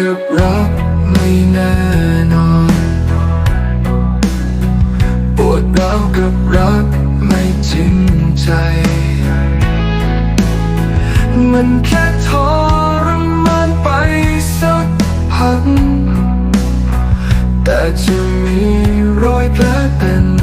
กับรักไม่แน่นอนปวดร้าวกับรักไม่จริงใจ มันแค่ทรมานไปสักพักแต่จะมีรอยแผลเป็น